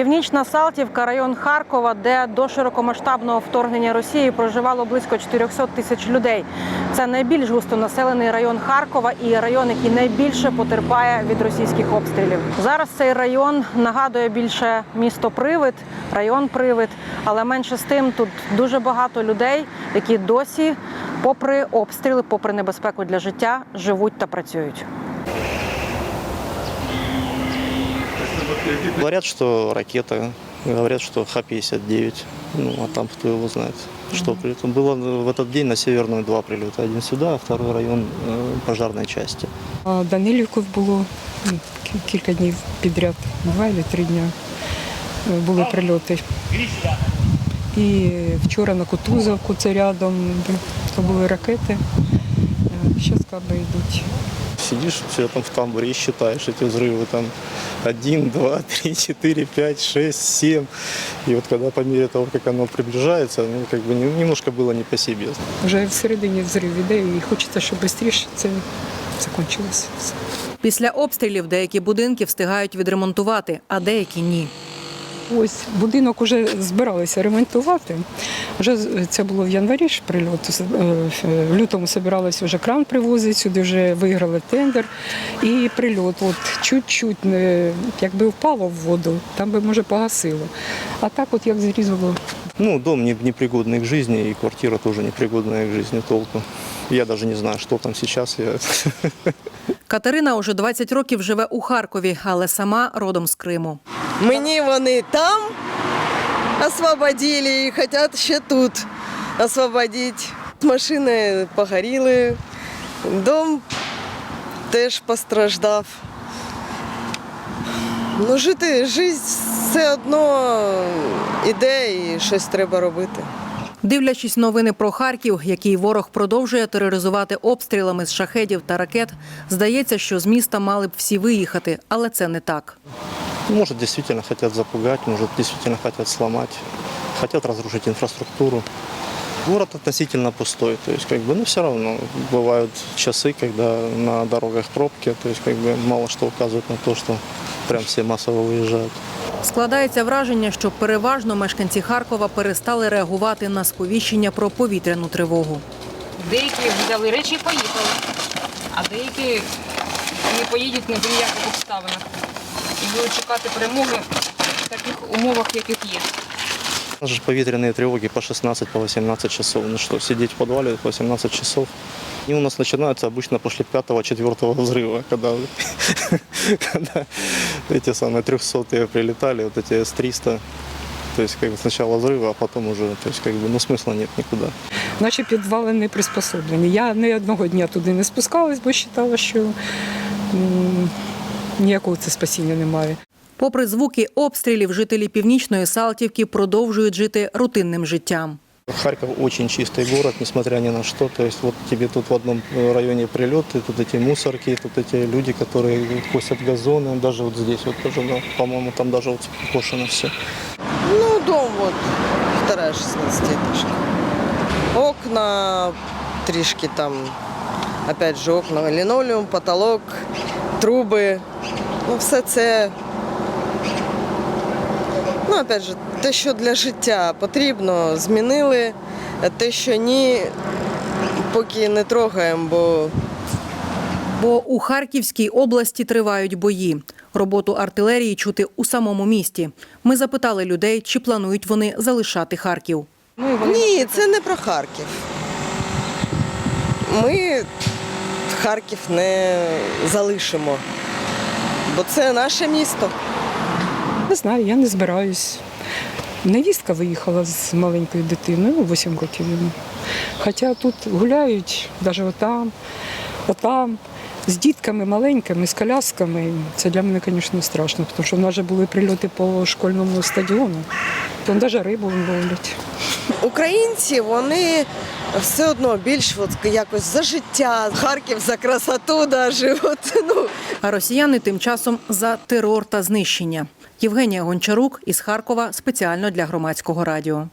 Північна Салтівка, район Харкова, де до широкомасштабного вторгнення Росії проживало близько 400 тисяч людей. Це найбільш густонаселений район Харкова і район, який найбільше потерпає від російських обстрілів. Зараз цей район нагадує більше місто Привид, район Привид, але менше з тим тут дуже багато людей, які досі, попри обстріли, попри небезпеку для життя, живуть та працюють. Говорят, что ракета, говорят, что Х-59, ну а там кто его знает, что прилетело. Было в этот день на Северную два прилета, один сюда, а второй район э, пожарной части. А Данилівкою було ну, кі- кілька днів підряд, два або три дні е, були прильоти. І вчора на Кутузовку, це рядом, де то були ракети. Зараз каби йдуть. Сидишь все там в тамбуре и считаешь эти взрывы там один, два, три, четыре, пять, шесть, семь. И вот когда по мере того, как оно приближается, ну как бы не- немножко было не по себе. Вже всередині взрив іде і хочеться, щоб швидше це закінчилося. все. Після обстрілів деякі будинки встигають відремонтувати, а деякі ні. Ось будинок вже збиралися ремонтувати. Вже з- це було в январі ж прильот. Е, В лютому збиралися вже кран привозити, сюди вже виграли тендер. І прильот, от чуть-чуть, не- якби впало в воду, там би може погасило. А так, от як зрізало. Ну, дом не- непригодный к жизни, и квартира тоже непригодная к жизни толку. Я даже не знаю, что там сейчас. Я... Катерина уже 20 років живе у Харкові, але сама родом з Криму. Мені вони там освободили і хочуть ще тут освободити. Машини погоріли, дом теж постраждав. Ну, жити, життя все одно іде і щось треба робити. Дивлячись новини про Харків, який ворог продовжує тероризувати обстрілами з шахедів та ракет, здається, що з міста мали б всі виїхати, але це не так. Может, действительно хотят запугать, может, действительно хотят сломать, хотят разрушить инфраструктуру. Город относительно пустой, то есть, как бы, ну, все равно бывают часы, когда на дорогах пробки, то есть, как бы, мало что указывает на то, что прям все массово выезжают. Складається враження, що переважно мешканці Харкова перестали реагувати на сповіщення про повітряну тривогу. Деякі взяли речі і поїхали, а деякі не поїдуть ні в ніяких обставинах. І будуть чекати перемоги в таких умовах, яких є. У нас же повітряные тревоги по 16, по 18 часов. Ну что, сидеть в подвале по 18 часов? И у нас начинаются обычно после пятого-четвертого взрыва, когда, когда эти самые 300 прилетали, вот эти С-300. То есть как бы сначала взрывы, а потом уже, то есть как бы, ну смысла нет никуда. Наші підвали не приспособлені. Я ні одного дня туди не спускалась, бо вважала, що м, ніякого це спасіння немає. Попри звуки обстрілів, жителі північної Салтівки продовжують жити рутинним життям. Харьков очень чистый город, несмотря ни на что. То есть вот тебе тут в одном э, районе прилеты, тут эти мусорки, тут эти люди, которые косят газоны. Даже вот здесь вот тоже, да, по-моему, там даже вот кошено все. Ну, дом вот, вторая 16 этажка. Окна трішки там, опять же, окна, лінолеум, потолок, труби. Ну, все це. Ну, опять же, те, що для життя потрібно, змінили. Те, що ні, поки не трогаємо, бо Бо у Харківській області тривають бої. Роботу артилерії чути у самому місті. Ми запитали людей, чи планують вони залишати Харків. Ні, це не про Харків. Ми Харків не залишимо, бо це наше місто. Не знаю, я не збираюсь. Невістка виїхала з маленькою дитиною, ну, 8 років йому. Хоча тут гуляють, навіть отам, отам, з дітками маленькими, з колясками. Це для мене, звісно, страшно, тому що в нас вже були прильоти по школьному стадіону. Там навіть рибу ловлять. Українці вони все одно більш от, якось за життя, Харків за красоту, даже, от, ну, А росіяни тим часом за терор та знищення. Євгенія Гончарук із Харкова спеціально для громадського радіо.